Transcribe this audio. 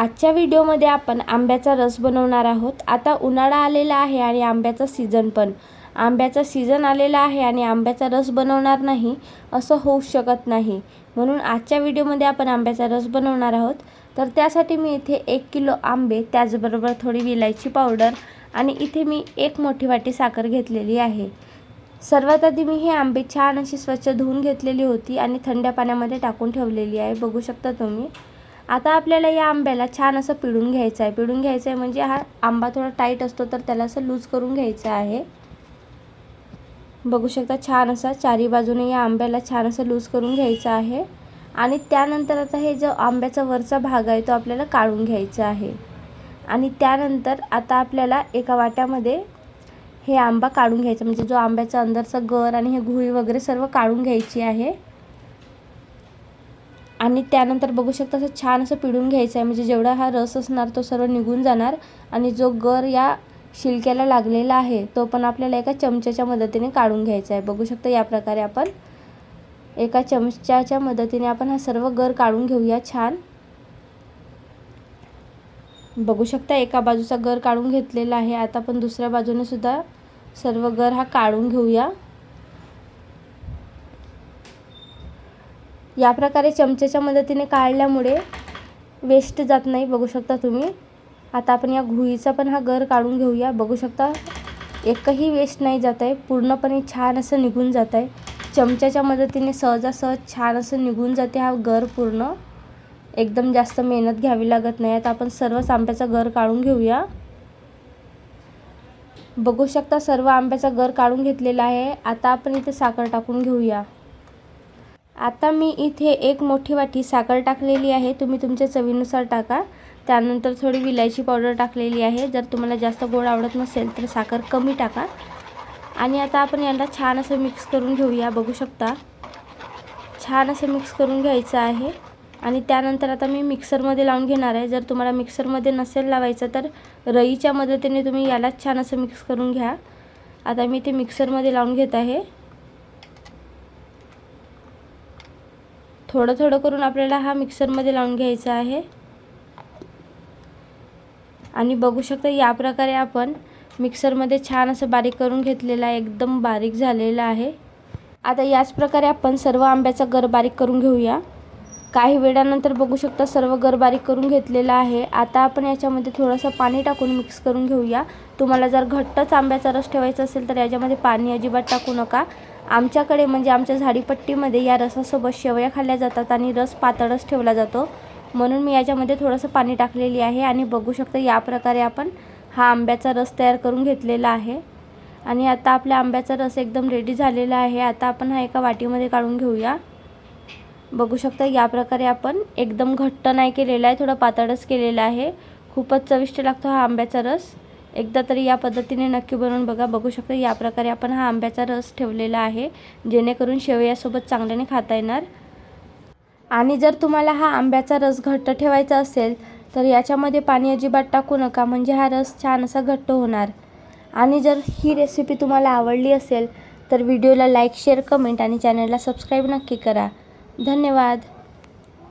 आजच्या व्हिडिओमध्ये आपण आंब्याचा रस बनवणार आहोत. आता उन्हाळा आलेला आहे आणि आंब्याचा सीझन पण. आंब्याचा सीझन आलेला आहे आणि आंब्याचा रस बनवणार नाही असं होऊ शकत नाही. म्हणून आजच्या व्हिडिओमध्ये आपण आंब्याचा रस बनवणार आहोत. तर त्यासाठी मी इथे एक किलो आंबे त्याचबरोबर थोडी विलायची पावडर आणि इथे मी एक मोठी वाटी साखर घेतलेली आहे. सर्वात आधी मी हे आंबे छान अशी स्वच्छ धुवून घेतलेली होती आणि थंड पाण्यामध्ये टाकून ठेवलेली आहे. बघू शकता तुम्ही. आता आपल्याला या आंब्याला छान असं पिळून घ्यायचं आहे. पिळून घ्यायचं आहे म्हणजे हा आंबा थोडा टाईट असतो तर त्याला असं लूज करून घ्यायचं आहे. बघू शकता छान असा चारी बाजूने या आंब्याला छान असं लूज करून घ्यायचं आहे. आणि त्यानंतर आता हे जो आंब्याचा वरचा भाग आहे तो आपल्याला काढून घ्यायचा आहे. आणि त्यानंतर आता आपल्याला एका वाट्यामध्ये हे आंबा काढून घ्यायचा म्हणजे जो आंब्याचा अंदरचा गर आणि हे घुई वगैरे सर्व काढून घ्यायची आहे. आणि त्यानंतर बघू शकता असं छान असं पिळून घ्यायचं आहे. म्हणजे जेवढा हा रस असणार तो सर्व निघून जाणार आणि जो गर या शिलक्याला लागलेला आहे तो पण आपल्याला एका चमच्याच्या मदतीने काढून घ्यायचा आहे. बघू शकता या प्रकारे आपण एका चमच्याच्या मदतीने आपण हा सर्व गर काढून घेऊया छान. बघू शकता एका बाजूचा गर काढून घेतलेला आहे. आता आपण दुसऱ्या बाजूने सुद्धा सर्व गर हा काढून घेऊया. या प्रकारे चमच्याच्या मदतीने काढल्यामुळे वेस्ट जात नाही बघू शकता तुम्ही. आता आपण या घुईचा पण हा गर काढून घेऊया. बघू शकता एकही वेस्ट नाही जात आहे पूर्णपणे छान असं निघून जात आहे चमच्याच्या मदतीने सहजासहज छान असं निघून जाते हा गर पूर्ण. एकदम जास्त मेहनत घ्यावी लागत नाही. आता आपण सर्वच आंब्याचा गर काढून घेऊया. बघू शकता सर्व आंब्याचा गर काढून घेतलेला आहे. आता आपण इथे साखर टाकून घेऊया. आता मी इथे एक मोठी वाटी साखर टाकलेली आहे. तुम्ही तुमच्या चवीनुसार टाका. त्यानंतर थोडी विलायची पावडर टाकलेली आहे. जर तुम्हाला जास्त गोड आवडत नसेल तर साखर कमी टाका. आणि आता आपण याला छान असं मिक्स करून घेऊया. बघू शकता. छान असं मिक्स करून घ्यायचं आहे. आणि त्यानंतर आता मी मिक्सरमध्ये लावून घेणार आहे. जर तुम्हाला मिक्सरमध्ये नसेल लावायचं तर रईच्या मदतीने तुम्ही यालाच छान असं मिक्स करून घ्या. आता मी ते मिक्सरमध्ये लावून घेत आहे. थोडं थोडं करून आपल्याला हा मिक्सरमध्ये लावून घ्यायचा आहे. आणि बघू शकता या प्रकारे आपण मिक्सरमध्ये छान असं बारीक करून घेतलेलं आहे एकदम बारीक झालेलं आहे. आता याच प्रकारे आपण सर्व आंब्याचा गर बारीक करून घेऊया. काही वेळानंतर बघू शकता सर्व गर बारीक करून घेतलेलं आहे. आता आपण याच्यामध्ये थोडंसं पाणी टाकून मिक्स करून घेऊया. तुम्हाला जर घट्टच आंब्याचा रस ठेवायचा असेल तर याच्यामध्ये पाणी अजिबात टाकू नका. आमच्याकडे म्हणजे आमच्या झाडीपट्टीमध्ये या रसासोबत शेवया खाल्ल्या जातात आणि रस पातळच ठेवला जातो. म्हणून मी याच्यामध्ये थोडंसं पाणी टाकलेली आहे आणि बघू शकता या प्रकारे आपण हा आंब्याचा रस तयार करून घेतलेला आहे. आणि आता आपल्या आंब्याचा रस एकदम रेडी झालेला आहे. आता आपण हा एका वाटीमध्ये काढून घेऊया. बघू शकता या प्रकारे आपण एकदम घट्ट नाही केलेला आहे थोडा पातळच केलेला आहे. खूपच चविष्ट लागतो हा आंब्याचा रस. एकदा तरी या पद्धतीने नक्की बनवून बघा बघू शकता या प्रकारे आपण हा आंब्याचा रस ठेवलेला आहे जेणेकरून शेवयासोबत चांगल्याने खाता येणार. आणि जर तुम्हाला हा आंब्याचा रस घट्ट ठेवायचा असेल तर याच्यामध्ये पाणी अजिबात टाकू नका म्हणजे हा रस छान असा घट्ट होणार. आणि जर ही रेसिपी तुम्हाला आवडली असेल तर व्हिडिओला लाईक शेअर कमेंट आणि चॅनलला सबस्क्राईब नक्की करा. धन्यवाद.